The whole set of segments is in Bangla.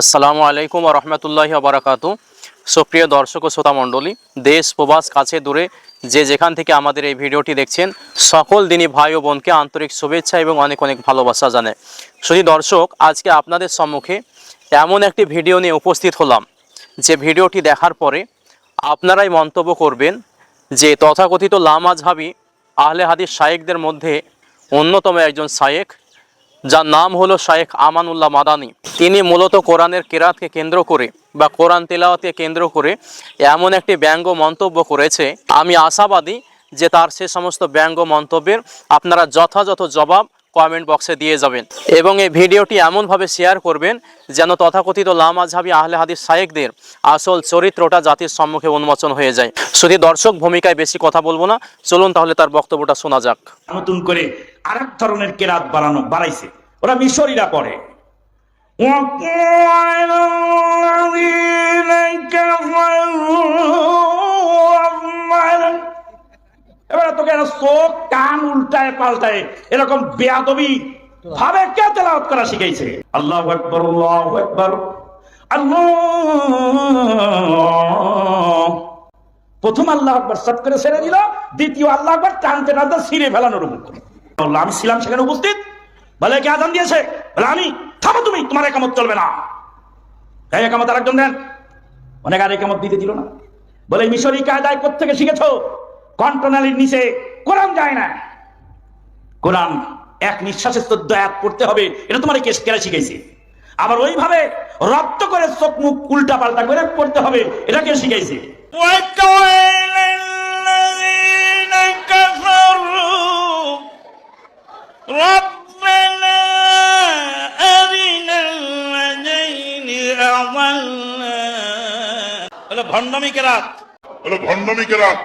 আসসালামু আলাইকুম রহমতুল্লাহি বারাকাতু। সুপ্রিয় দর্শক ও শ্রোতা মণ্ডলী, দেশ, প্রবাস, কাছে দূরে যে যেখান থেকে আমাদের এই ভিডিওটি দেখছেন, সকল দিনই ভাই ও বোনকে আন্তরিক শুভেচ্ছা এবং অনেক অনেক ভালোবাসা জানে শুধু দর্শক, আজকে আপনাদের সম্মুখে এমন একটি ভিডিও নিয়ে উপস্থিত হলাম, যে ভিডিওটি দেখার পরে আপনারাই মন্তব্য করবেন যে তথাকথিত লামাজহাবি আহলে হাদিস শায়েকদের মধ্যে অন্যতম একজন শায়েক যার নাম হলো শায়েখ আমানুল্লাহ মাদানি। তিনি মূলত কোরআনের কেরাতকে কেন্দ্র করে বা কোরআন তেলাওয়াতকে কেন্দ্র করে এমন একটি ব্যঙ্গ মন্তব্য করেছে। আমি আশাবাদী যে তার সে সমস্ত ব্যঙ্গ মন্তব্যের আপনারা যথাযথ জবাব কমেন্ট বক্সে দিয়ে যাবেন। এবং এই ভিডিওটি এমনভাবে শেয়ার করবেন যেন তথাকথিত লামাঝাবি আহলে হাদিস শায়েকদের আসল চরিত্রটা জাতির সম্মুখে উন্মোচন হয়ে যায়। শুধু দর্শক ভূমিকায় বেশি কথা বলব না, চলুন তাহলে তার বক্তব্যটা শোনা যাক। নতুন করে আরেক ধরনের কেরাত বাড়ানো বাড়াইছে। ওরা মিশরীরা পড়ে وقال الذين كفروا এবার তোকে এরা চোখ কান উল্টায় পাল্টায় এরকম বেয়াদবি ভাবে কে তেলাওয়াত করা শিখাইছে আল্লাহ আকবর আল্লাহ আকবর আল্লাহ প্রথম আল্লাহ আকবর সট করে ছেড়ে দিল দ্বিতীয় আল্লাহ আকবর টানতে টানতে ছিঁড়ে ফেলানোর উপর করে বললো, আমি ছিলাম সেখানে উপস্থিত বলে কে আদান দিয়েছে? বলে, আমি, থামো তুমি, তোমার একামত চলবে না। এই একামত আর একজন দেন। অনেক আর একামত দিতে দিল না। বলে, মিশরি কায়দায় কোথেকে শিখেছ? কন্টনালির নিচে কোরআন যায় না। কোরআন এক নিঃশ্বাসে চোদ্দ আয়াত পড়তে হবে, এটা তোমার কেস, কেরা শিখেছে আবার ওইভাবে রক্ত করে চোখ মুখ উল্টা পাল্টা করে পড়তে হবে, এটা কে শিখেছে رب বলে ভণ্ডামি কেরাত হলো ভণ্ডামি কেরাত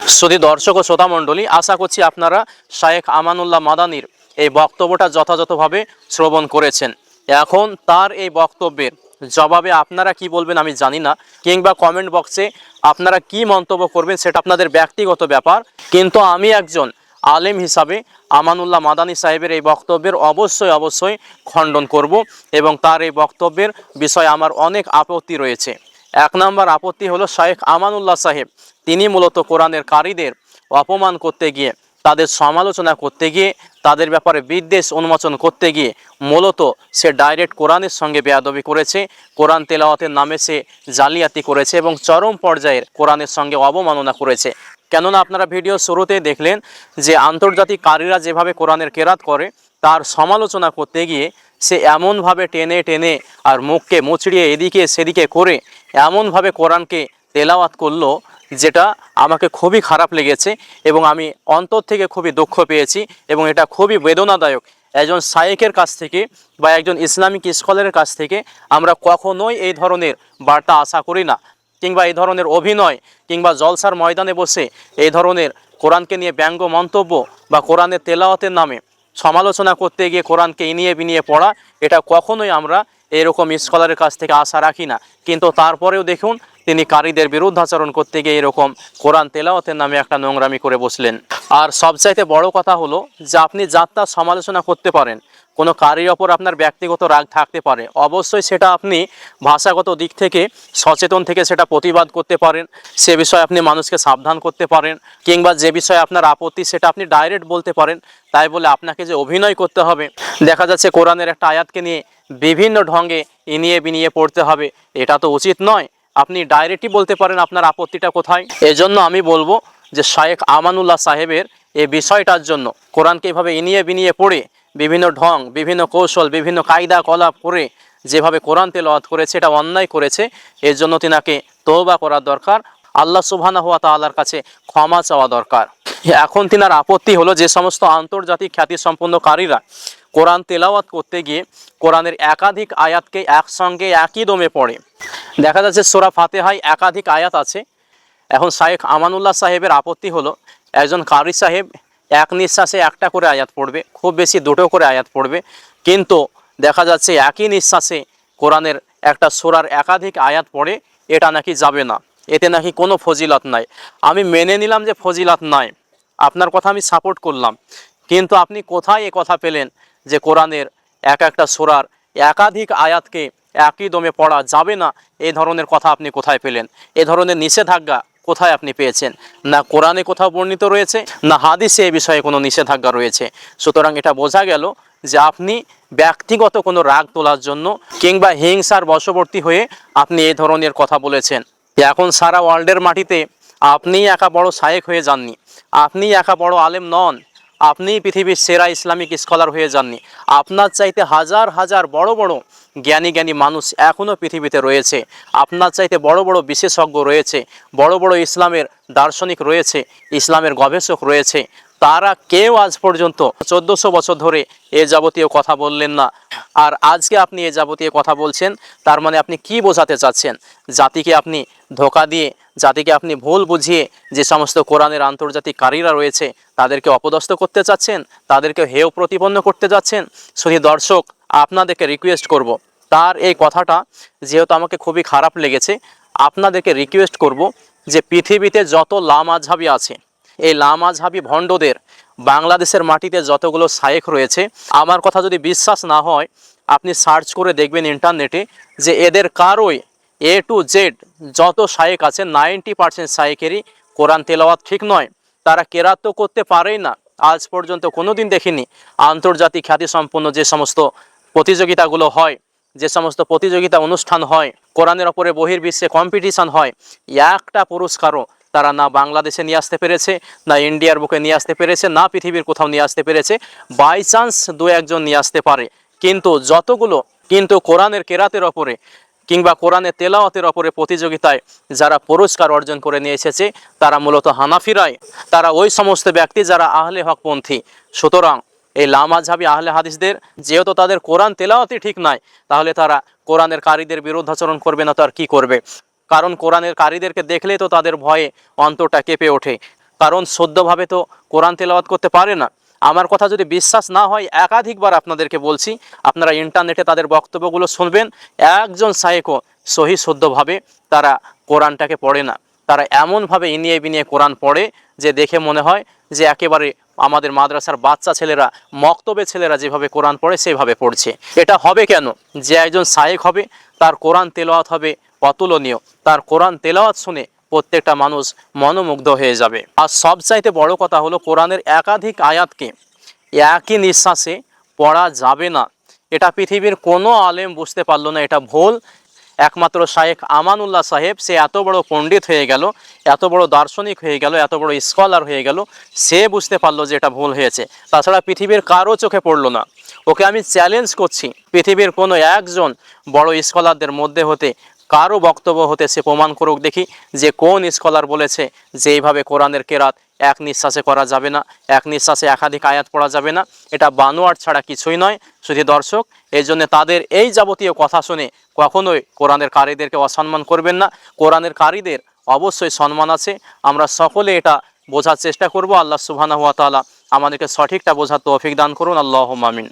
শুধু দর্শক ও শ্রোতা মণ্ডলী আশা করছি আপনারা শায়েখ আমানুল্লাহ মাদানির এই বক্তব্যটা যথাযথভাবে শ্রবণ করেছেন। এখন তার এই বক্তব্যের জবাবে আপনারা কি বলবেন আমি জানি না কিংবা কমেন্ট বক্সে আপনারা কি মন্তব্য করবেন সেটা আপনাদের ব্যক্তিগত ব্যাপার। কিন্তু আমি একজন আলেম হিসাবে আমানুল্লাহ মাদানী সাহেবের এই বক্তব্যের অবশ্যই অবশ্যই খণ্ডন করব এবং তার এই বক্তব্যের বিষয়ে আমার অনেক আপত্তি রয়েছে। এক নম্বর আপত্তি হলো শায়েখ আমানুল্লাহ সাহেব। তিনি মূলত কোরআনের কারীদের অপমান করতে গিয়ে, তাদের সমালোচনা করতে গিয়ে, তাদের ব্যাপারে বিদ্বেষ উন্মোচন করতে গিয়ে মূলত সে ডাইরেক্ট কোরআনের সঙ্গে বেয়াদবি করেছে, কোরআন তেলাওয়াতের নামে সে জালিয়াতি করেছে এবং চরম পর্যায়ের কোরআনের সঙ্গে অবমাননা করেছে। কেননা আপনারা ভিডিও শুরুতে দেখলেন যে আন্তর্জাতিক কারীরা যেভাবে কোরআনের কেরাত করে, তার সমালোচনা করতে গিয়ে সে এমনভাবে টেনে টেনে আর মুখকে মুচড়িয়ে এদিকে সেদিকে করে এমনভাবে কোরআনকে তেলাওয়াত করল যেটা আমাকে খুবই খারাপ লেগেছে এবং আমি অন্তর থেকে খুবই দুঃখ পেয়েছি এবং এটা খুবই বেদনাদায়ক। একজন সায়েকের কাছ থেকে বা একজন ইসলামিক স্কলারের কাছ থেকে আমরা কখনোই এই ধরনের বার্তা আশা করি না। কিংবা এই ধরনের অভিনয় কিংবা জলসার ময়দানে বসে এই ধরনের কোরআনকে নিয়ে ব্যঙ্গ মন্তব্য বা কোরআনের তেলাওয়াতের নামে সমালোচনা করতে গিয়ে কোরআনকে ইনিয়ে বিনিয়ে পড়া, এটা কখনোই আমরা এরকম স্কলারের কাছ থেকে আশা রাখি না। কিন্তু তারপরেও দেখুন তিনি কারীদের বিরুদ্ধাচরণ করতে গিয়ে এরকম কোরআন তেলাওয়াতের নামে একটা নোংরামি করে বসলেন। আর সবচাইতে বড় কথা হলো যে আপনি যাত্রার সমালোচনা করতে পারেন, কোনো কারির ওপর আপনার ব্যক্তিগত রাগ থাকতে পারে। অবশ্যই সেটা আপনি ভাষাগত দিক থেকে সচেতন থেকে সেটা প্রতিবাদ করতে পারেন, সে বিষয়ে আপনি মানুষকে সাবধান করতে পারেন, কিংবা যে বিষয়ে আপনার আপত্তি সেটা আপনি ডাইরেক্ট বলতে পারেন, তাই বলে আপনাকে যে অভিনয় করতে হবে, দেখা যাচ্ছে কোরআনের একটা আয়াতকে নিয়ে বিভিন্ন ঢঙ্গে ইনিয়ে বিনিয়ে পড়তে হবে, এটা তো উচিত নয়। আপনি ডাইরেক্টই বলতে পারেন আপনার আপত্তিটা কোথায়? এজন্য আমি বলব যে শায়েখ আমানুল্লাহ সাহেবের এই বিষয়টার জন্য কোরআনকে এভাবে ইনিয়ে বিনিয়ে পড়ে, বিভিন্ন ঢং, বিভিন্ন কৌশল, বিভিন্ন কায়দা কলাপ করে যেভাবে কোরআন তেলাওয়াত করেছে, এটা অন্যায় করেছে, এর জন্য তিনাকে তৌবা করার দরকার, আল্লাহ সুবহানা হুয়া তাআলার কাছে ক্ষমা চাওয়া দরকার। এখন তিনার আপত্তি হলো যে সমস্ত আন্তর্জাতিক খ্যাতিসম্পন্ন কারীরা কোরআন তেলাওয়াত করতে গিয়ে কোরআনের একাধিক আয়াতকে একসঙ্গে একই দমে পড়ে। দেখা যাচ্ছে সোরা ফাতেহায় একাধিক আয়াত আছে। এখন শায়েখ আমানুল্লাহ সাহেবের আপত্তি হলো, একজন কারি সাহেব এক নিঃশ্বাসে একটা করে আয়াত পড়বে, খুব বেশি দুটো করে আয়াত পড়বে। কিন্তু দেখা যাচ্ছে একই নিঃশ্বাসে কোরআনের একটা সোরার একাধিক আয়াত পড়ে, এটা নাকি যাবে না। এতে নাকি কোনো ফজিলত নাই। আমি মেনে নিলাম যে ফজিলত নাই। আপনার কথা আমি সাপোর্ট করলাম। কিন্তু আপনি কোথায় এ কথা পেলেন যে কোরআনের এক একটা সোরার একাধিক আয়াতকে একই দমে পড়া যাবে না। এই ধরনের কথা আপনি কোথায় পেলেন? এ ধরনের নিষেধাজ্ঞা কোথায় আপনি পেয়েছেন? না কোরআনে কোথাও বর্ণিত রয়েছে, না হাদিসে এ বিষয়ে কোনো নিষেধাজ্ঞা রয়েছে। সুতরাং এটা বোঝা গেল যে আপনি ব্যক্তিগত কোনো রাগ তোলার জন্য কিংবা হিংসার বশবর্তী হয়ে আপনি এই ধরনের কথা বলেছেন। এখন সারা ওয়ার্ল্ডের মাটিতে আপনিই একা বড় শায়েক হয়ে যাননি। আপনিই একা বড় আলেম নন। আপনি পৃথিবীর সেরা ইসলামিক স্কলার হয়ে যাননি। আপনার চাইতে হাজার হাজার বড় বড় জ্ঞানী জ্ঞানী মানুষ এখনও পৃথিবীতে রয়েছে। আপনার চাইতে বড় বড় বিশেষজ্ঞ রয়েছে, বড় বড় ইসলামের দার্শনিক রয়েছে, ইসলামের গবেষক রয়েছে। তারা কেউ আজ পর্যন্ত চোদ্দোশো বছর ধরে এ যাবতীয় কথা বললেন না। আর আজকে আপনি এ যাবতীয় কথা বলছেন, তার মানে আপনি কি বোঝাতে চাচ্ছেন? জাতিকে আপনি ধোকা দিয়ে জাতিকে আপনি ভুল বুঝিয়ে যে সমস্ত কোরআনের আন্তর্জাতিক কারীরা রয়েছে, তাদেরকে অপদস্থ করতে চাচ্ছেন, তাদেরকে হেয় প্রতিপন্ন করতে যাচ্ছেন, শুধু দর্শক আপনাদেরকে রিকোয়েস্ট করব। তার এই কথাটা যেহেতু আমাকে খুবই খারাপ লেগেছে, আপনাদেরকে রিকোয়েস্ট করব যে পৃথিবীতে যত লামাঝাবি আছে, এই লামাঝাবি ভণ্ডদের, বাংলাদেশের মাটিতে যতগুলো শায়েখ রয়েছে, আমার কথা যদি বিশ্বাস না হয়, আপনি সার্চ করে দেখবেন ইন্টারনেটে যে এদের কারোই এ টু জেড যত শায়েক আছে নাইনটি পার্সেন্ট শায়েকেরই কোরআন তেলাওয়াত ঠিক নয়। তারা কেরাত তো করতে পারেই না। আজ পর্যন্ত কোনোদিন দেখিনি আন্তর্জাতিক খ্যাতিসম্পন্ন যে সমস্ত প্রতিযোগিতাগুলো হয়, যে সমস্ত প্রতিযোগিতা অনুষ্ঠান হয়, কোরআনের ওপরে বহির্বিশ্বে কম্পিটিশান হয়, একটা পুরস্কারও তারা না বাংলাদেশে নিয়ে আসতে পেরেছে, না ইন্ডিয়ার বুকে নিয়ে আসতে পেরেছে, না পৃথিবীর কোথাও নিয়ে আসতে পেরেছে। বাই চান্স দু একজন নিয়ে আসতে পারে। কিন্তু যতগুলো, কিন্তু কোরআনের কেরাতের ওপরে কিংবা কোরআনের তেলাওয়াতের ওপরে প্রতিযোগিতায় যারা পুরস্কার অর্জন করে নিয়ে এসেছে, তারা মূলত হানাফিরাই তারা ওই সমস্ত ব্যক্তি যারা আহলে হকপন্থী। সুতরাং এই লামাঝাবি আহলে হাদিসদের, যেহেতু তাদের কোরআন তেলাওয়াতই ঠিক নাই, তাহলে তারা কোরআনের কারীদের বিরুদ্ধাচরণ করবে না, তো আর কি করবে? কারণ কোরআনের কারীদেরকে দেখলেই তো তাদের ভয়ে অন্তরটা কেঁপে ওঠে। কারণ সদ্যভাবে তো কোরআন তেলাওয়াত করতে পারে না। আমার কথা যদি বিশ্বাস না হয়, একাধিকবার আপনাদেরকে বলছি, আপনারা ইন্টারনেটে তাদের বক্তব্যগুলো শুনবেন। একজন সাহেকও সহি শুদ্ধভাবে তারা কোরআনটাকে পড়ে না। তারা এমনভাবে ইনিয়ে বিনিয়ে কোরআন পড়ে যে দেখে মনে হয় যে একেবারে আমাদের মাদ্রাসার বাচ্চা ছেলেরা, মক্তবে ছেলেরা যেভাবে কোরআন পড়ে সেভাবে পড়ছে। এটা হবে কেন? যে একজন সাহেক হবে, তার কোরআন তেলাওয়াত হবে অতুলনীয়। তার কোরআন তেলাওয়াত শুনে প্রত্যেকটা মানুষ মনোমুগ্ধ হয়ে যাবে। আর সবচাইতে বড় কথা হলো কোরআনের একাধিক আয়াতকে একই নিঃশ্বাসে পড়া যাবে না। এটা পৃথিবীর কোনো আলেম বুঝতে পারল না, এটা ভুল। একমাত্র শায়েখ আমানুল্লাহ সাহেব, সে এত বড় পণ্ডিত হয়ে গেল, এত বড় দার্শনিক হয়ে গেল, এত বড় স্কলার হয়ে গেল, সে বুঝতে পারল যে এটা ভুল হয়েছে। তাছাড়া পৃথিবীর কারও চোখে পড়ল না। ওকে আমি চ্যালেঞ্জ করছি, পৃথিবীর কোনো একজন বড় স্কলারদের মধ্যে হতে কারও বক্তব্য হতে সে প্রমাণ করুক দেখি যে কোন স্কলার বলেছে যে এইভাবে কোরআনের কেরাত এক নিঃশ্বাসে করা যাবে না, এক নিঃশ্বাসে একাধিক আয়াত পড়া যাবে না। এটা বানোয়ার ছাড়া কিছুই নয়। শুধু দর্শক এই জন্য তাদের এই যাবতীয় কথা শুনে কখনোই কোরআনের কারীদেরকে অসম্মান করবেন না। কোরআনের কারীদের অবশ্যই সম্মান আছে। আমরা সকলে এটা বোঝার চেষ্টা করব। আল্লাহ সুবহানাহু ওয়া তাআলা আমাদেরকে সঠিকটা বোঝার তৌফিক দান করুন। আল্লাহ মামিন